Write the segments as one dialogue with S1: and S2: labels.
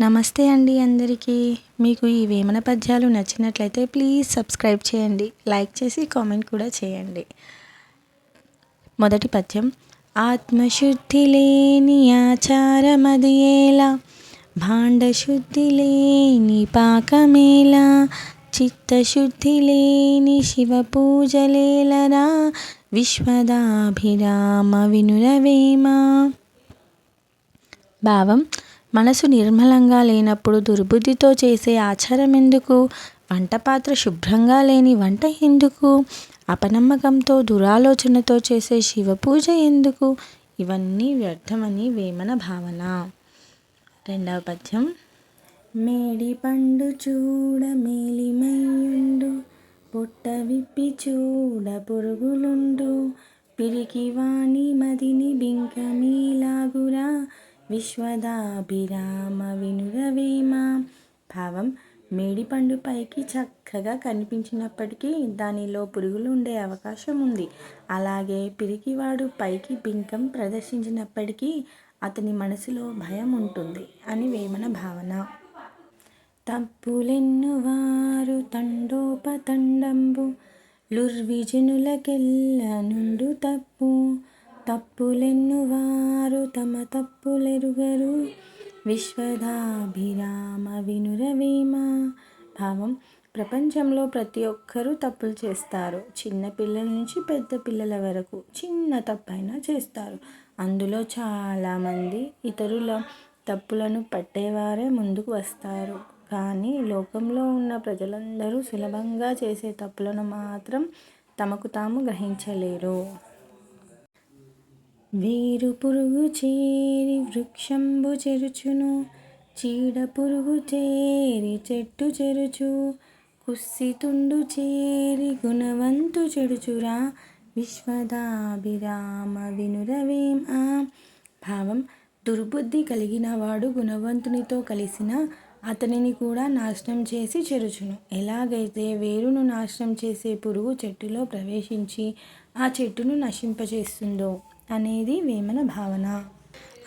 S1: నమస్తే అండి అందరికీ. మీకు ఈ వేమన పద్యాలు నచ్చినట్లయితే ప్లీజ్ సబ్స్క్రైబ్ చేయండి. లైక్ చేసి కామెంట్ కూడా చేయండి. మొదటి పద్యం. ఆత్మశుద్ధి లేని ఆచారమదియేలా భాండశుద్ధి లేని పాకమేలా చిత్తశుద్ధి లేని శివ పూజలేలరా విశ్వదాభిరామ వినురవేమ? భావం. మనసు నిర్మలంగా లేనప్పుడు దుర్బుద్ధితో చేసే ఆచారం ఎందుకు? వంట పాత్ర శుభ్రంగా లేని వంట ఎందుకు? అపనమ్మకంతో దురాలోచనతో చేసే శివ పూజ ఎందుకు? ఇవన్నీ వ్యర్థమని వేమన భావన. రెండవ పద్యం. మేడి పండు చూడ మేలిమయ్యుండు పొట్ట విప్పి చూడ పురుగులుండు పిరికి వాణి మదిని బింకమీలాగురా విశ్వదాభిరామ వినురవేమ భావం మేడిపండు పైకి చక్కగా కనిపించినప్పటికీ దానిలో పురుగులు ఉండే అవకాశం ఉంది అలాగే పిరికివాడు పైకి బింకం ప్రదర్శించినప్పటికీ అతని మనసులో భయం ఉంటుంది అని వేమన భావన. తప్పులెన్ను వారు తండోపతండంబు లుర్విజనులకెల్ల నుండు తప్పు. తప్పులెన్ను వారు తమ తప్పులెరుగరు. విశ్వదాభిరామ వినురవేమ. భావం ప్రపంచంలో ప్రతి ఒక్కరూ తప్పులు చేస్తారు. చిన్న పిల్లల నుంచి పెద్ద పిల్లల వరకు చిన్న తప్పైనా చేస్తారు. అందులో చాలామంది ఇతరుల తప్పులను పట్టేవారే ముందుకు వస్తారు. కానీ లోకంలో ఉన్న ప్రజలందరూ సులభంగా చేసే తప్పులను మాత్రం తమకు తాము గ్రహించలేరు. వేరు పురుగు చేరి వృక్షంబు చెరుచును చీడ పురుగు చేరి చెట్టు చెరుచు కుస్సితుండు చేరి గుణవంతు చెడుచురా విశ్వదాభిరామ వినురవేమా భావం దుర్బుద్ధి కలిగిన వాడు గుణవంతునితో కలిసిన అతనిని కూడా నాశనం చేసి చెరుచును. ఎలాగైతే వేరును నాశనం చేసే పురుగు చెట్టులో ప్రవేశించి ఆ చెట్టును నశింపజేస్తుందో. అనేది వేమన భావన.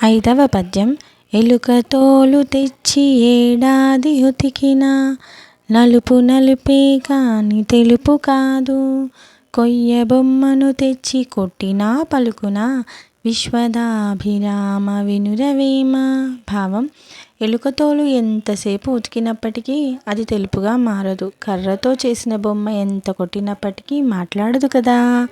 S1: ఐదవ పద్యం ఎలుక తోలు తెచ్చి ఏడాది ఉతికిన నలుపు నలుపే కాని తెలుపు కాదు. కొయ్య బొమ్మను తెచ్చి కొట్టినా పలుకున విశ్వదాభిరామ వినురవేమ భావం. ఎలుకతోలు ఎంతసేపు ఉతికినప్పటికీ అది తెలుపుగా మారదు. కర్రతో చేసిన బొమ్మ ఎంత కొట్టినప్పటికీ మాట్లాడదు కదా.